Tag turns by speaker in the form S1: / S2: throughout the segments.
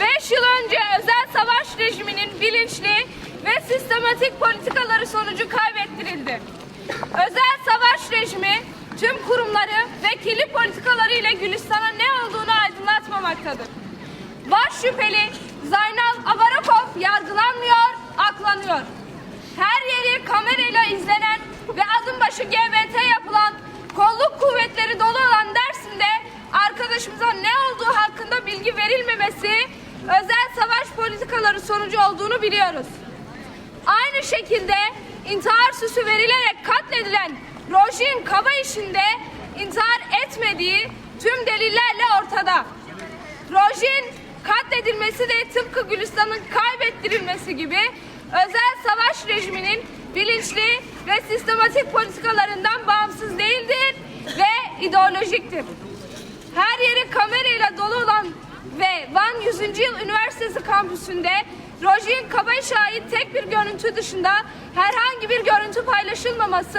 S1: Beş yıl önce özel savaş rejiminin bilinçli ve sistematik politikaları sonucu kaybettirildi. Özel savaş rejimi tüm kurumları ve kirli politikalarıyla Gülistan'a ne olduğunu aydınlatmamaktadır. Baş şüpheli Zaynal Abarakov bilgi verilmemesi özel savaş politikaları sonucu olduğunu biliyoruz. Aynı şekilde intihar süsü verilerek katledilen Rojin Kaba işinde intihar etmediği tüm delillerle ortada. Rojin katledilmesi de tıpkı Gülistan'ın kaybettirilmesi gibi özel savaş rejiminin bilinçli ve sistematik politikalarından bağımsız değildir ve ideolojiktir. Her yeri kamerayla dolu olan ve Van 100. Yıl Üniversitesi kampüsünde Rojin Kabayş'a ait tek bir görüntü dışında herhangi bir görüntü paylaşılmaması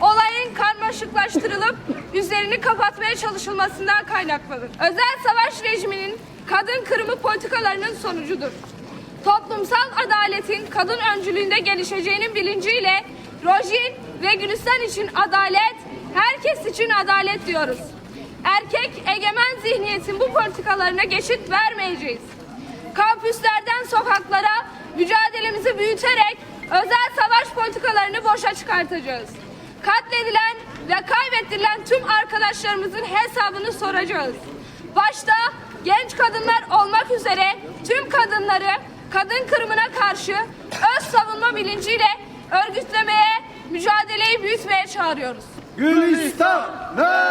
S1: olayın karmaşıklaştırılıp üzerini kapatmaya çalışılmasından kaynaklanır. Özel savaş rejiminin kadın kırımı politikalarının sonucudur. Toplumsal adaletin kadın öncülüğünde gelişeceğinin bilinciyle Rojin ve Gülistan için adalet, herkes için adalet diyoruz. Erkek egemen zihniyetin bu politikalarına geçit vermeyeceğiz. Kampüslerden sokaklara mücadelemizi büyüterek özel savaş politikalarını boşa çıkartacağız. Katledilen ve kaybettirilen tüm arkadaşlarımızın hesabını soracağız. Başta genç kadınlar olmak üzere tüm kadınları kadın kırımına karşı öz savunma bilinciyle örgütlemeye, mücadeleyi büyütmeye çağırıyoruz.
S2: Gülistan nerede?